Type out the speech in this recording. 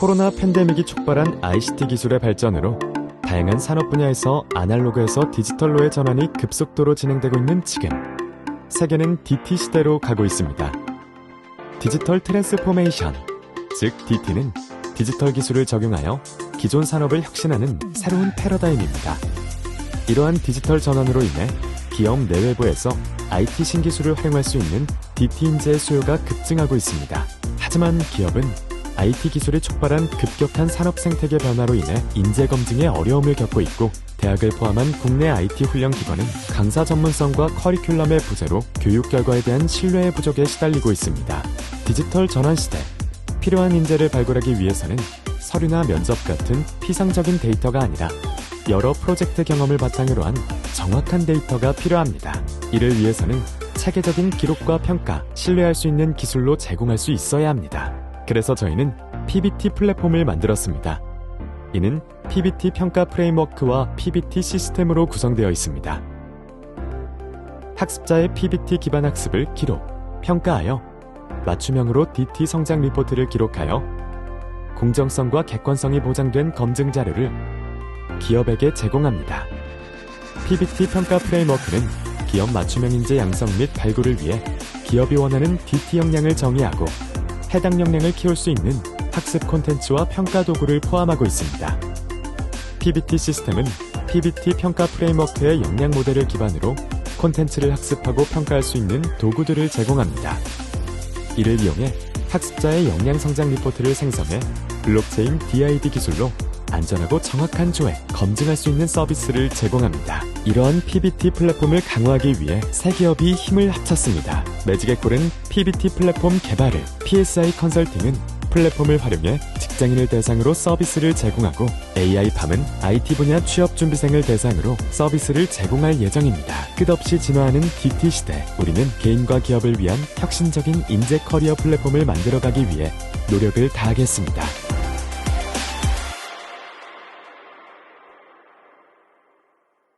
코로나 팬데믹이 촉발한 ICT 기술의 발전으로 다양한 산업 분야에서 아날로그에서 디지털로의 전환이 급속도로 진행되고 있는 지금 세계는 DT 시대로 가고 있습니다. 디지털 트랜스포메이션, 즉 DT는 디지털 기술을 적용하여 기존 산업을 혁신하는 새로운 패러다임입니다. 이러한 디지털 전환으로 인해 기업 내외부에서 IT 신기술을 활용할 수 있는 DT 인재의 수요가 급증하고 있습니다. 하지만 기업은 IT 기술이 촉발한 급격한 산업 생태계 변화로 인해 인재 검증에 어려움을 겪고 있고 대학을 포함한 국내 IT 훈련 기관은 강사 전문성과 커리큘럼의 부재로 교육 결과에 대한 신뢰의 부족에 시달리고 있습니다. 디지털 전환 시대 필요한 인재를 발굴하기 위해서는 서류나 면접 같은 피상적인 데이터가 아니라 여러 프로젝트 경험을 바탕으로 한 정확한 데이터가 필요합니다. 이를 위해서는 체계적인 기록과 평가, 신뢰할 수 있는 기술로 제공할 수 있어야 합니다. 그래서 저희는 PBT 플랫폼을 만들었습니다. 이는 PBT 평가 프레임워크와 PBT 시스템으로 구성되어 있습니다. 학습자의 PBT 기반 학습을 기록, 평가하여 맞춤형으로 DT 성장 리포트를 기록하여 공정성과 객관성이 보장된 검증 자료를 기업에게 제공합니다. PBT 평가 프레임워크는 기업 맞춤형 인재 양성 및 발굴을 위해 기업이 원하는 DT 역량을 정의하고 해당 역량을 키울 수 있는 학습 콘텐츠와 평가 도구를 포함하고 있습니다. PBT 시스템은 PBT 평가 프레임워크의 역량 모델을 기반으로 콘텐츠를 학습하고 평가할 수 있는 도구들을 제공합니다. 이를 이용해 학습자의 역량 성장 리포트를 생성해 블록체인 DID 기술로 안전하고 정확한 조회, 검증할 수 있는 서비스를 제공합니다. 이러한 PBT 플랫폼을 강화하기 위해 세 기업이 힘을 합쳤습니다. 매직의콜은 PBT 플랫폼 개발을, PSI 컨설팅은 플랫폼을 활용해 직장인을 대상으로 서비스를 제공하고 AI팜은 IT 분야 취업 준비생을 대상으로 서비스를 제공할 예정입니다. 끝없이 진화하는 DT 시대, 우리는 개인과 기업을 위한 혁신적인 인재 커리어 플랫폼을 만들어가기 위해 노력을 다하겠습니다.